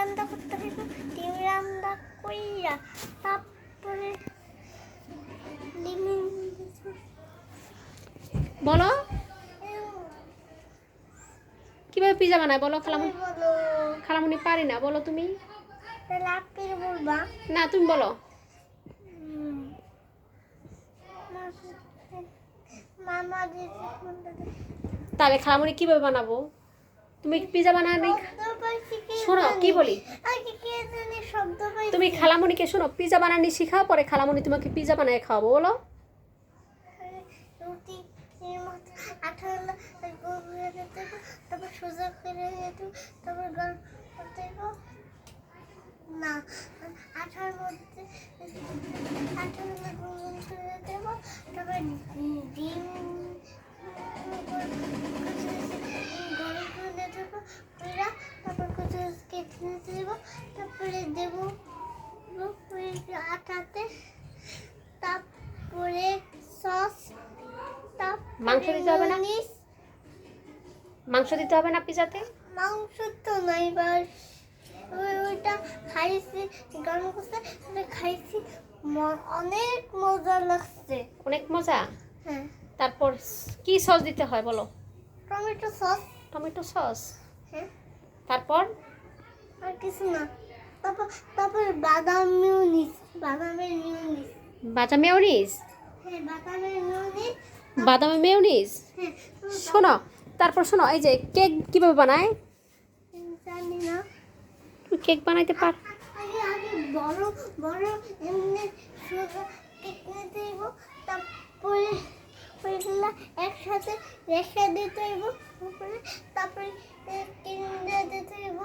রান্না করতে হইব ডিম রান্না কইরা তারপরে বলো। কীভাবে পিজা বানায় বলো খালামুনি? খালামুনি পারি না বলো তুমি। না তুমি বলো। তাহলে খালামুনি কীভাবে বানাবো? তুমি পিজা পাইছি কি বলি? তুমি খালামুনিকে শোনো পিজা বানানি শিখাও পরে খালামুনি তোমাকে পিজা বানায় খাওয়াবো বলো। রুটি এর মতো তারপরে দেবো। আটাতে তারপরে সস মাংস দিতে হবে না? মাংস দিতে হবে না পিজাতে? মাংস তো নাই বাস। ওইটা খাইছি গরম করছে ওটা খাইছি। অনেক মজা লাগছে। অনেক মজা? হ্যাঁ। তারপর কি সস দিতে হয় বলো? Tomato sauce. Tomato sauce? হ্যাঁ। তারপর? আর কিছু না। তারপর বাদাম মিউনিস বাদামের মিউনিস। মেয়নিজ হ্যাঁ বাদামের মিউনিস। বাদামে মেয়নিজ হ্যাঁ শোনো তারপর শোনো এই যে কেক কীভাবে বানায়? জানি না। কেক বানাইতে পার। আগে আগে বড় বড় এমনি কেক নিতে হইব তারপরে ওইগুলা একসাথে রেখে দিতে হইব উপরে তারপরে ক্রিম দিয়ে দিতে হইব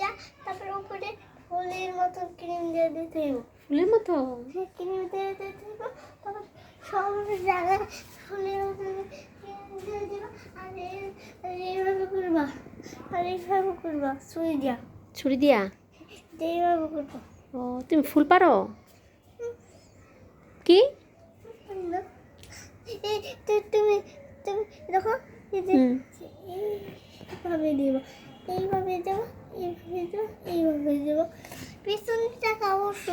যা তারপরে উপরে ফুলের মতো ক্রিম দিয়ে দিতে ফুলের মতো? ক্রিম দিয়ে দিতে তারপর সব জায়গায় ফুলের মতো ক্রিম দিয়ে দিব আর এই- এইভাবে করবা। আর এইভাবে করবা সুই দিয়া। ছুরি দিয়া? এইভাবে করবা। ও তুমি ফুল পারো? কি? তুমি তুমি দেখো। এইভাবে দিব এইভাবে দেব এইভাবে দেব এইভাবে দেব। পিছনটা অবশ্য।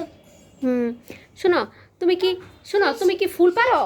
হুম শোনো তুমি কি শোনো তুমি কি ফুল পারো?